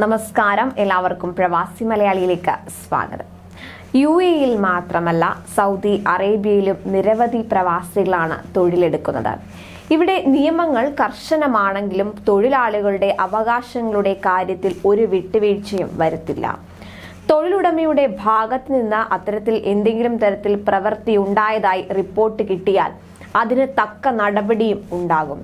നമസ്കാരം. എല്ലാവർക്കും പ്രവാസി മലയാളിയിലേക്ക് സ്വാഗതം. യു എയിൽ മാത്രമല്ല സൗദി അറേബ്യയിലും നിരവധി പ്രവാസികളാണ് തൊഴിലെടുക്കുന്നത്. ഇവിടെ നിയമങ്ങൾ കർശനമാണെങ്കിലും തൊഴിലാളികളുടെ അവകാശങ്ങളുടെ കാര്യത്തിൽ ഒരു വിട്ടുവീഴ്ചയും വരുത്തില്ല. തൊഴിലുടമയുടെ ഭാഗത്ത് നിന്ന് അത്തരത്തിൽ എന്തെങ്കിലും തരത്തിൽ പ്രവൃത്തി ഉണ്ടായതായി റിപ്പോർട്ട് കിട്ടിയാൽ അതിന് തക്ക നടപടിയും ഉണ്ടാകും.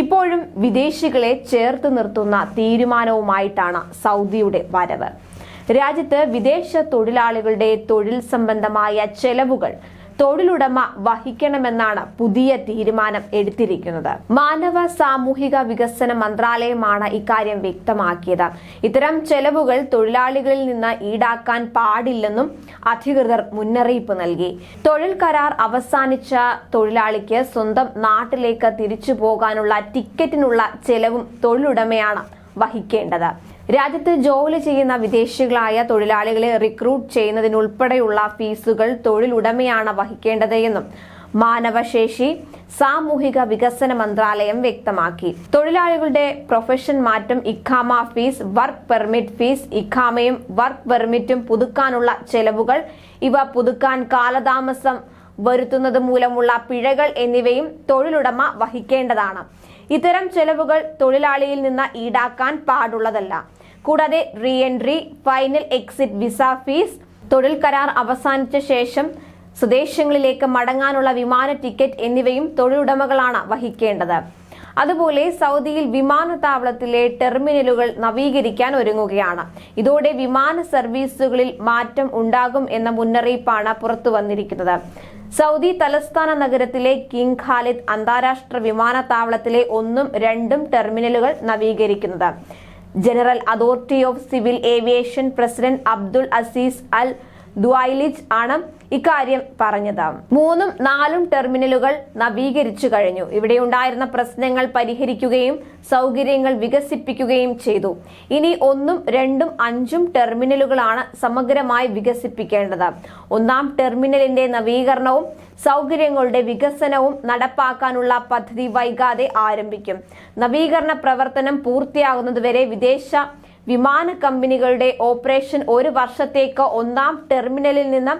ഇപ്പോഴും വിദേശികളെ ചേർത്ത് നിർത്തുന്ന തീരുമാനവുമായിട്ടാണ് സൗദിയുടെ വരവ്. രാജ്യത്ത് വിദേശ തൊഴിലാളികളുടെ തൊഴിൽ സംബന്ധമായ ചെലവുകൾ തൊഴിലുടമ വഹിക്കണമെന്നാണ് പുതിയ തീരുമാനം എടുത്തിരിക്കുന്നത്. മാനവ സാമൂഹിക വികസന മന്ത്രാലയമാണ് ഇക്കാര്യം വ്യക്തമാക്കിയത്. ഇത്തരം ചെലവുകൾ തൊഴിലാളികളിൽ നിന്ന് ഈടാക്കാൻ പാടില്ലെന്നും അധികൃതർ മുന്നറിയിപ്പ് നൽകി. തൊഴിൽ കരാർ അവസാനിച്ച തൊഴിലാളിക്ക് സ്വന്തം നാട്ടിലേക്ക് തിരിച്ചു പോകാനുള്ള ടിക്കറ്റിനുള്ള ചെലവും തൊഴിലുടമയാണ് വഹിക്കേണ്ടത്. രാജ്യത്ത് ജോലി ചെയ്യുന്ന വിദേശികളായ തൊഴിലാളികളെ റിക്രൂട്ട് ചെയ്യുന്നതിനുൾപ്പെടെയുള്ള ഫീസുകൾ തൊഴിലുടമയാണ് വഹിക്കേണ്ടത് എന്നും മാനവശേഷി സാമൂഹിക വികസന മന്ത്രാലയം വ്യക്തമാക്കി. തൊഴിലാളികളുടെ പ്രൊഫഷൻ മാറ്റം ഇഖാമ ഫീസ് വർക്ക് പെർമിറ്റ് ഫീസ് ഇഖാമയും വർക്ക് പെർമിറ്റും പുതുക്കാനുള്ള ചെലവുകൾ ഇവ പുതുക്കാൻ കാലതാമസം വരുത്തുന്നത് മൂലമുള്ള പിഴകൾ എന്നിവയും തൊഴിലുടമ വഹിക്കേണ്ടതാണ്. ഇത്തരം ചെലവുകൾ തൊഴിലാളിയിൽ നിന്ന് ഈടാക്കാൻ പാടുള്ളതല്ല. കൂടാതെ re entry final exit visa fees തൊഴിൽ കരാർ അവസാനിച്ച ശേഷം സ്വദേശങ്ങളിലേക്ക് മടങ്ങാനുള്ള വിമാന ടിക്കറ്റ് എന്നിവയും തൊഴിലുടമകളാണ് വഹിക്കേണ്ടത്. അതുപോലെ സൗദിയിൽ വിമാനത്താവളത്തിലെ ടെർമിനലുകൾ നവീകരിക്കാൻ ഒരുങ്ങുകയാണ്. ഇതോടെ വിമാന സർവീസുകളിൽ മാറ്റം ഉണ്ടാകും എന്ന മുന്നറിയിപ്പാണ് പുറത്തു വന്നിരിക്കുന്നത്. സൗദി തലസ്ഥാന നഗരത്തിലെ കിങ് ഖാലിദ് അന്താരാഷ്ട്ര വിമാനത്താവളത്തിലെ ഒന്നും രണ്ടും ടെർമിനലുകൾ നവീകരിക്കുന്നത്. General authority of civil aviation president Abdul Aziz Al Duwailej ആണ് ഇക്കാര്യം പറഞ്ഞത്. മൂന്നും നാലും ടെർമിനലുകൾ നവീകരിച്ചു കഴിഞ്ഞു. ഇവിടെ ഉണ്ടായിരുന്ന പ്രശ്നങ്ങൾ പരിഹരിക്കുകയും സൗകര്യങ്ങൾ വികസിപ്പിക്കുകയും ചെയ്തു. ഇനി ഒന്നും രണ്ടും അഞ്ചും ടെർമിനലുകളാണ് സമഗ്രമായി വികസിപ്പിക്കേണ്ടത്. ഒന്നാം ടെർമിനലിന്റെ നവീകരണവും സൗകര്യങ്ങളുടെ വികസനവും നടപ്പാക്കാനുള്ള പദ്ധതി വൈകാതെ ആരംഭിക്കും. നവീകരണ പ്രവർത്തനം പൂർത്തിയാകുന്നതുവരെ വിദേശ വിമാന കമ്പനികളുടെ ഓപ്പറേഷൻ ഒരു വർഷത്തേക്ക് ഒന്നാം ടെർമിനലിൽ നിന്ന്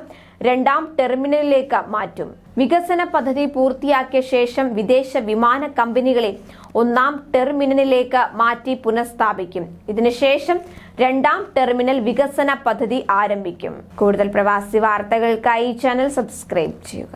രണ്ടാം ടെർമിനലിലേക്ക് മാറ്റും. വികസന പദ്ധതി പൂർത്തിയാക്കിയ ശേഷം വിദേശ വിമാന കമ്പനികളെ ഒന്നാം ടെർമിനലിലേക്ക് മാറ്റി പുനഃസ്ഥാപിക്കും. ഇതിനുശേഷം രണ്ടാം ടെർമിനൽ വികസന പദ്ധതി ആരംഭിക്കും. കൂടുതൽ പ്രവാസി വാർത്തകൾക്കായി ചാനൽ സബ്സ്ക്രൈബ് ചെയ്യുക.